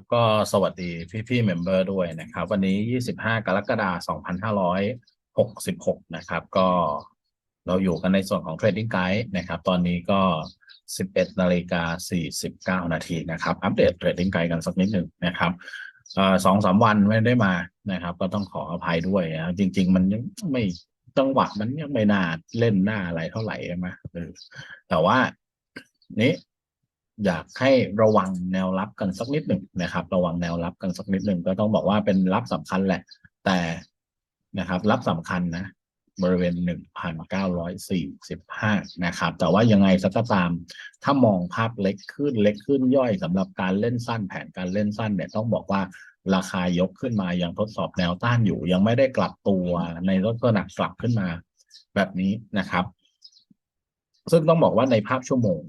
ครับก็สวัสดีพี่พี่เมมเบอร์ด้วยนะครับ วันนี้ 25 กรกฎาคม 2566 นะครับ ก็เราอยู่กันในส่วนของ Trading Guide นะครับ ตอนนี้ก็ 11 นาฬิกา 49 นาทีนะครับ อัปเดต Trading Guide กันสักนิดหนึ่งนะครับสองสามวันไม่ได้มานะครับ ก็ต้องขออภัยด้วยนะจริง ๆ มันยังไม่จังหวะมันยังไม่น่าเล่นหน้าอะไรเท่าไหร่ใช่ไหมแต่ว่านี้ อยากให้ระวังแนวรับกันสักนิดหนึ่งนะครับ ระวังแนวรับกันสักนิดหนึ่งก็ต้องบอกว่าเป็นรับสำคัญแหละ แต่นะครับรับสำคัญนะ บริเวณหนึ่งพันเก้าร้อยสี่สิบห้านะครับ แต่ว่ายังไงสักก็ตาม ถ้ามองภาพเล็กขึ้นเล็กขึ้นย่อยสำหรับการเล่นสั้นแผนการเล่นสั้นเนี่ยต้องบอกว่าราคายกขึ้นมายังทดสอบแนวต้านอยู่ ยังไม่ได้กลับตัวในลักษณะกลับขึ้นมาแบบนี้นะครับ ซึ่งต้องบอกว่าในภาพชั่วโมง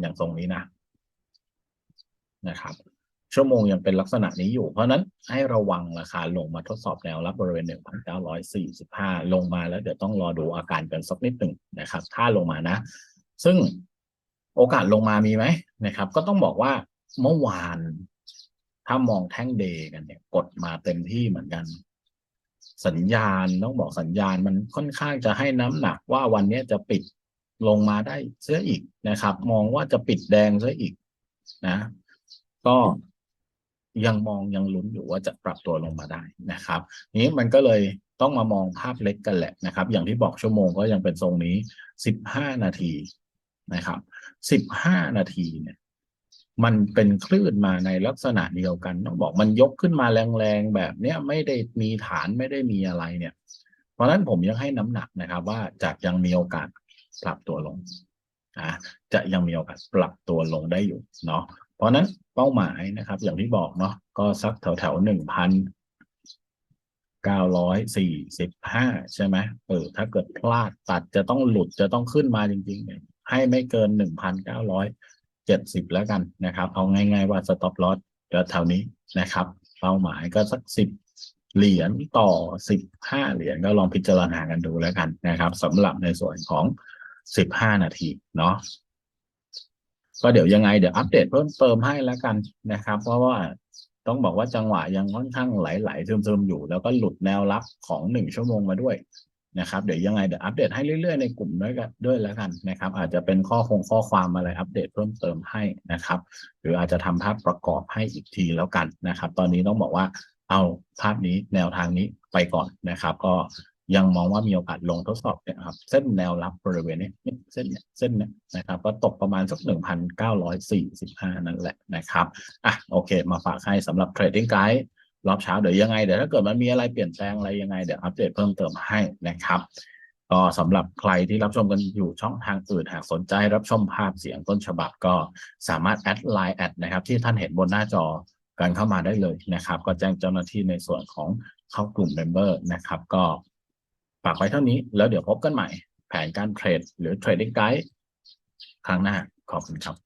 อย่างตรงนี้นะนะครับ ชั่วโมงยังเป็นลักษณะนี้อยู่ เพราะฉะนั้นให้ระวังราคาลงมาทดสอบแนวรับบริเวณ 1,945 ลงมาแล้วเดี๋ยวต้องรอดูอาการกันสักนิดหนึ่งนะครับ ถ้าลงมานะ ซึ่งโอกาสลงมามีไหมนะครับ ก็ต้องบอกว่าเมื่อวานถ้ามองแท่งเดย์กันเนี่ยกดมาเต็มที่เหมือนกัน สัญญาณต้องบอกสัญญาณมันค่อนข้างจะให้น้ำหนักว่าวันนี้จะปิด ลงมาได้เสียอีกนะครับ มองว่าจะปิดแดงเสียอีกนะ ก็ยังมองยังลุ้นอยู่ว่าจะปรับตัวลงมาได้นะครับ นี้มันก็เลยต้องมามองภาพเล็กกันแหละนะครับ อย่างที่บอกชั่วโมงก็ยังเป็นทรงนี้สิบห้านาทีนะครับสิบห้านาทีเนี่ย มันเป็นคลื่นมาในลักษณะเดียวกัน ต้องบอกมันยกขึ้นมาแรงๆแบบเนี้ยไม่ได้มีฐานไม่ได้มีอะไรเนี่ย เพราะนั้นผมยังให้น้ำหนักนะครับ ว่าจะยังมีโอกาส ปรับตัวลงนะจะยังมีโอกาสปรับตัวลงได้อยู่เนาะเพราะนั้นเป้าหมายนะครับ อย่างที่บอกเนาะก็สักแถวแถวหนึ่งพันเก้าร้อยสี่สิบห้าใช่ไหมเออถ้าเกิดพลาดตัดจะต้องหลุดจะต้องขึ้นมาจริงๆ ให้ไม่เกินหนึ่งพันเก้าร้อยเจ็ดสิบแล้วกันนะครับ เอาง่ายๆว่าสต็อปลอสจะแถวนี้นะครับ เป้าหมายก็สักสิบเหรียญต่อสิบห้าเหรียญก็ลองพิจารณากันดูแล้วกันนะครับสำหรับในส่วนของ สิบห้านาทีเนาะก็เดี๋ยวยังไงเดี๋ยวอัปเดตเพิ่มเติมให้แล้วกันนะครับ เพราะว่าต้องบอกว่าจังหวะยังค่อนข้างไหลๆซึมๆอยู่ แล้วก็หลุดแนวรับของหนึ่งชั่วโมงมาด้วยนะครับเดี๋ยวยังไงเดี๋ยวอัปเดตให้เรื่อยๆในกลุ่มด้วยกันด้วยแล้วกันนะครับ อาจจะเป็นข้อคงข้อความอะไรอัปเดตเพิ่มเติมให้นะครับ หรืออาจจะทำภาพประกอบให้อีกทีแล้วกันนะครับ ตอนนี้ต้องบอกว่าเอาภาพนี้แนวทางนี้ไปก่อนนะครับ ก็ ยังมองว่ามีโอกาสลงทดสอบเนี่ยครับ เส้นแนวรับบริเวณนี้เส้นเนี่ยเส้นเนี่ยนะครับ ก็ตกประมาณสักหนึ่งพันเก้าร้อยสี่สิบห้านั่นแหละนะครับอะโอเค มาฝากให้สำหรับ Trading Guide รอบเช้าเดี๋ยวยังไงเดี๋ยวถ้าเกิดมันมีอะไรเปลี่ยนแปลงอะไรยังไงเดี๋ยวอัปเดตเพิ่มเติมให้นะครับก็สำหรับใครที่รับชมกันอยู่ช่องทางอื่นหากสนใจรับชมภาพเสียงต้นฉบับก็สามารถแอดไลน์แอดนะครับ ที่ท่านเห็นบนหน้าจอกันเข้ามาได้เลยนะครับ ก็แจ้งเจ้าหน้าที่ในส่วนของเข้ากลุ่มเมมเบอร์นะครับ ก็ ฝากไว้เท่านี้ แล้วเดี๋ยวพบกันใหม่ แผนการเทรดหรือ Trading Guide ครั้งหน้า ขอบคุณครับ